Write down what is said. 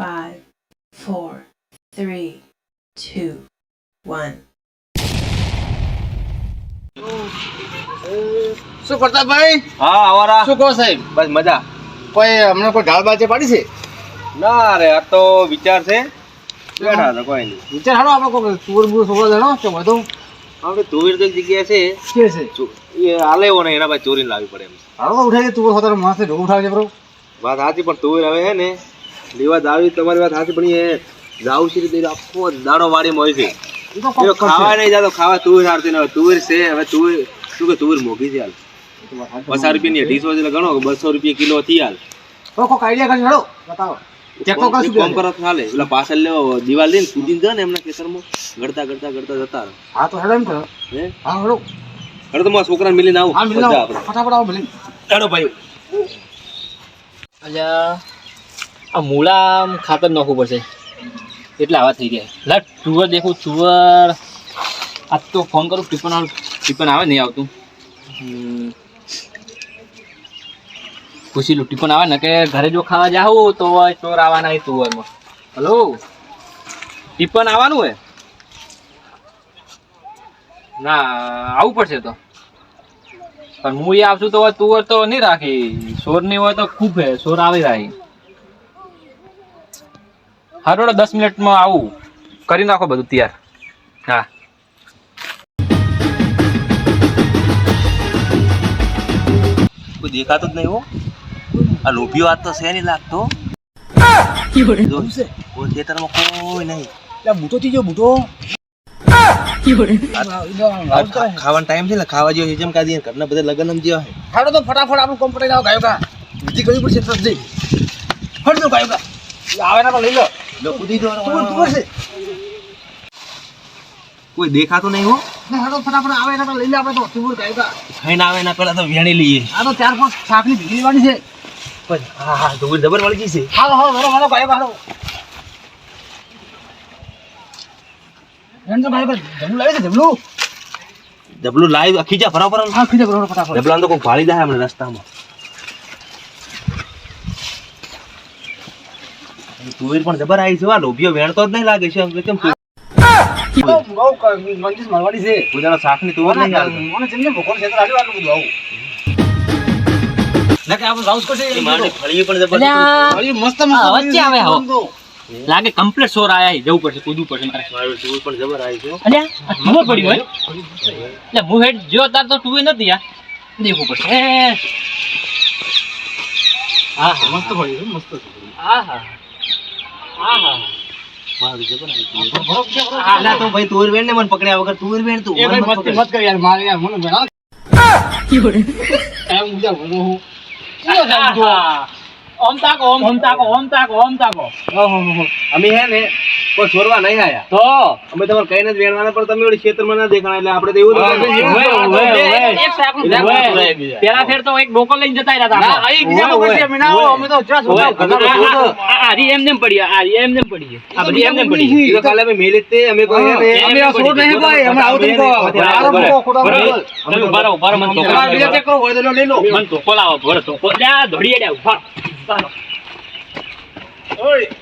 five, four, three, two, one. શું કરતા ભાઈ? હા અવારા શું કહો સાહેબ? બસ મજા. કોઈ હમણાં કોઈ ઢાળ બાજે પાડી છે? ના રે આ તો વિચાર છે. બેઠા હતા કોઈ નહીં. વિચાર હાલો આપણે કોઈ તુર બુર છોકરા જણો કે બધું આપણે તુવેર તો એક જગ્યાએ છે? કે છે? એ હાલે એવો ને એના પાસે ચોરીને લાવવી પડે એમ. હાલો ઉઠાઈ તુર હોતા માસે ઢોળ ઉઠાવજે બ્રો. વાત સાચી પણ તુવેર હવે હે ને લેવા દાવી તમારી વાત સાચી પણ એ જાવ છે તે આખો દાડો વાડીમાં હોય છે. ખાવા નહીં જાતો ખાવા તુવેર હારતી નહીં તુવેર છે હવે તુવેર શું કે તુવેર મોઘી છે હાલ. પચાસ રૂપિયાની અઢીસો એટલે ગણો બસો રૂપિયા કિલો થી હાલ. કોક આઈડિયા કરી હાલો બતાવો. ચેક કશું કામ હાલે. પાછળ લેવો દિવાલ લઈને કૂદીને જાય ને એમના ખેતરમાં ગળતા ગળતા ગળતા જતા. હા તો હેડો એમ કરો. હે? હા હેડો. અરે તો મારા છોકરાને મિલીને આવું. હા મિલ ફટાફટ આવો ભલે હેડો ભાઈ. અલ્યા આ મૂળા ખાતર નાખવું પડશે. એટલે આવા થઈ ગયા. લા, ચુવર દેખું, ચુવર. આજ તો ફોન કરું ટીપન આવે ટીપન આવે નહીં આવતું. પૂછી લઉં ટીપન આવે ને કે ઘરે જો ખાવા જાઉં તો ચોર આવવાના તુવરમાં હલો? ટીપન આવવાનું હે ના, આવવું પડશે તો. પણ હું એ આવશું તો તુવર તો નહીં રાખી. સોર નહીં હોય તો ખૂબ હે સોર આવી રાખી હા દસ મિનિટમાં આવું. કરી નાખો બધું તૈયાર. હા. કોઈ દેખાતો જ નહીં હો. આ લોભીઓ આજ તો છે નહીં લાગતો કોઈ ખેતરમાં કોઈ નહીં. બૂટો થઈ ગયો બૂટો. ખાવાનો ટાઈમ છે ને ખાવા જેવો છે જેમ કાઢી ઘરના બધા લગ્ન જેવા છે. હાલો તો ફટાફટ આપણું કોમ પટાઈ લાવો ગાયો કા બીજી કરવી પડશે તરત જઈ ફટ દો ગાયો કા આવે ના તો લઈ લો. લો, કૂદી દો, કોઈ દેખાતો નહીં હો. ફટાફટ આવે ના લઈ લે આપણે તો તુર ગાયો કા ખાઈને આવે એના પહેલા તો વેણી લઈએ. આ તો ચાર પાંચ શાકની ભીગલી વાળી છે. પણ હા હા ધોળ જબર વળગી છે. હા હા હાલો હાલો ભાઈ હાલો. એમ તો ગાયો કા જમલું લાવે છે જમલું ડબલું લાવી ખીચા ફરાવ ફરાવ હા ખીચા ફરાવ ફટાફટ. જબલાન તો કોઈ ભાળી જાય હમણાં રસ્તામાં. તુવેર પણ જબર આવી છે. આ લોભિયો વેણતો જ નહીં લાગે છે. એમ કેમ મારવાની છે. પોતાના શાકની તુવેર નહીં હાલતો. ભગવાન છે તો આટલું બધું આવું. ના આવે. લાગે કમ્પ્લીટ સોર આયા જવું પડશે કૂદવું પડશે. મારે મારું પણ જબર આવી છે અલ્યા આ પડી હોય. એટલે હું હેડ જો તાર તો ટુવે નથી યાર. દેખવું પડશે. હા હા મસ્ત પડ્યું મસ્ત હા હા. હા હા. મારું તુવેર. આલા તો ભાઈ તુવેર વેણ ને મને પકડ્યા વગર તુવેર વેણ તું મત મસ્તી પકડ. મત કર યાર મારે યાર મને એમ બીજા ભણો હું ઓમ તાકો ઓમ ઓમ તાકો ઓમ તાકો. ઓમ તાકો અમે હે ને કોઈ છોડવા નહીં આયા. તો? અમે તમારે કઈને જ વેણવાના પણ તમે ખેતરમાં ના દેખાણા એટલે આપણે તો એવું તો. પેલા ફેર તો એક ડોકો લઈને જતા રહ્યા હતા. આપણે. બીજા તો પછી અમે અમે તો જ્યાં છોકરા ઘરના આ- લોકો આ- આ- આ રી એમ નેમ પડી આરી એમ નેમ પડી. આ બધી એમ નેમ પડી કાલે અમે મેલે તે, અમે કોઈ અમે આ છોડ નહીં ભાઈ, અમે આવું નહીં કહો. તમે ઊભા રહો, ઊભા રહો, મને ધોકો બીજા ચેક કરો હોય તો લઈ લો. મન તો કોલાવો ભરો. લ્યા, ધોળી ઊભા. રહો.